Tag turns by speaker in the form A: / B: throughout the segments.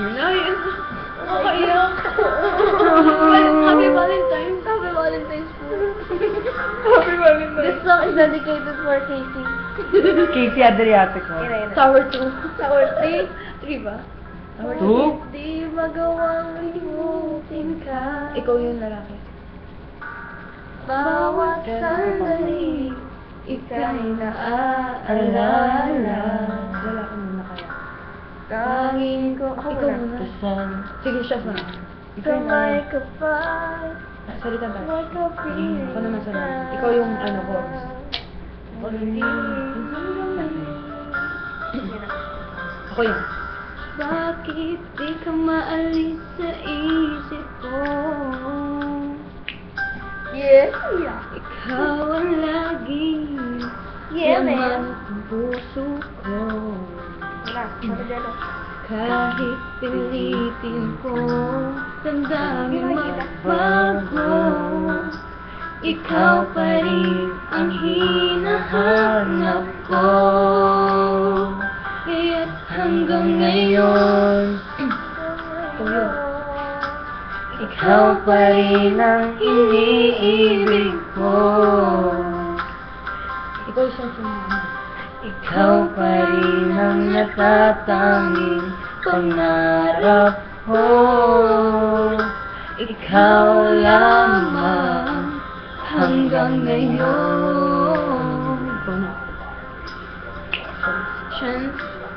A: Yun na yun. Nakaiyak. Happy Valentine's. Happy Valentine's po.
B: Happy Valentine's.
A: This is dedicated for Casey.
B: Casey Adriatico.
A: Tower 2. Tower 3. 3 ba? Tower
B: Two?
A: Di magawang limutin ka. Ikaw yung lalaki. Bawat sandali, ika'y naaalala.
B: Muna.
A: Tanging ko, ako ikaw muna.
B: Tasan.
A: Sige, siya sa
B: Ikaw na. Salita tayo.
A: like a piece
B: Ako naman sa Ikaw yung ano ko. Ako yun.
A: Bakit di ka maalis sa isip ko?
C: Yeah.
A: Ikaw ang laging
C: Yeah,
A: laman
C: man.
A: puso ko. Kahit pilitin ko,
C: makikita.
A: magbago. Ikaw pa rin ang hinahanap ko. Kaya't hanggang ngayon,
B: Ikaw pa rin ang iniibig ko. Ikaw siyang sumunod. Ikaw pa rin ang natatanging pangarap ko. Ikaw lamang hanggang ngayon.
A: Chance.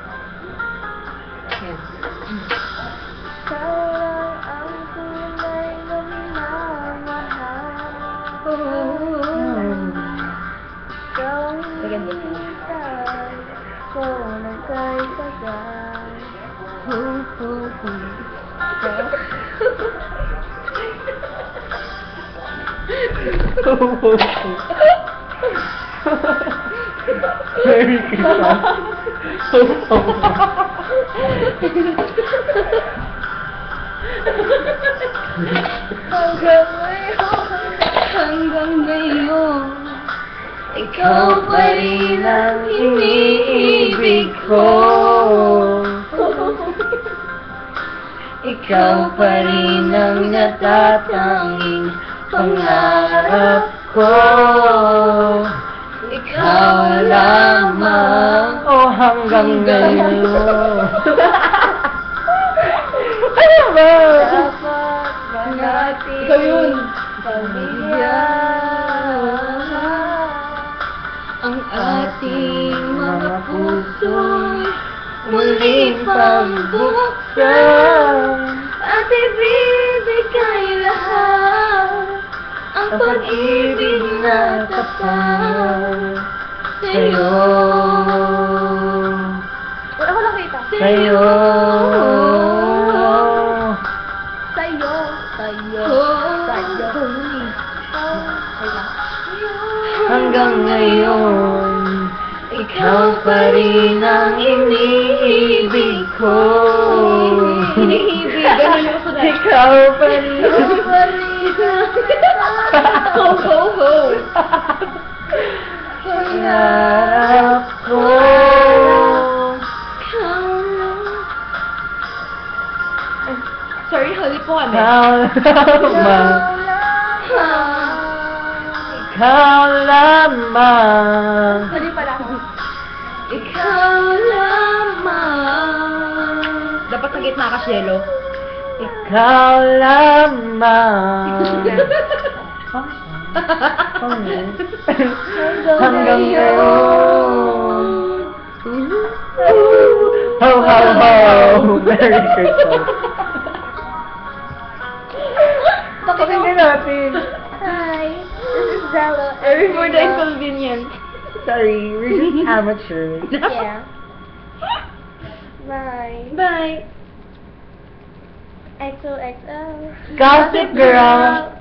A: Ho, ho, ho.
B: Merry Christmas.
C: Hanggang ngayon.
A: Hanggang ngayon,
B: Ikaw pa rin ang iniibig ko. Ikaw pa rin ang natatanging pangarap ko. Ikaw lamang. Oh, hanggang ngayon. ano ba?
C: Dapat ba natin
A: Ikaw yun.
C: pamilyahan?
A: ang ating mga puso'y
B: Muli pang buksan
A: at ibibigay lahat ang
B: pag-ibig na tapat sa'yo.
C: Wala ko nakita.
B: Sa'yo.
C: Sa'yo. Sa'yo.
A: Sa'yo.
C: Ay lang.
B: Hanggang ngayon, ikaw pa rin ang iniibig ko.
A: Iniibig, ganun yung sunod.
B: Ikaw pa rin.
A: Ho, ho, ho.
B: Pangarap ko.
A: Sorry, huli po kami.
B: Ikaw lamang. Ikaw lamang.
C: Mali pala ako.
A: Ikaw lamang. Dapat sa gitna ka, Shelo.
B: Ikaw lamang. Hanggang ngayon. Ho, ho, ho! Merry Christmas. Pakinggan natin.
C: Hi. This is Zella.
A: For the inconvenience.
B: Sorry, we're just amateurs.
C: Yeah. Bye.
A: Bye.
C: XOXO.
B: Gossip Girl.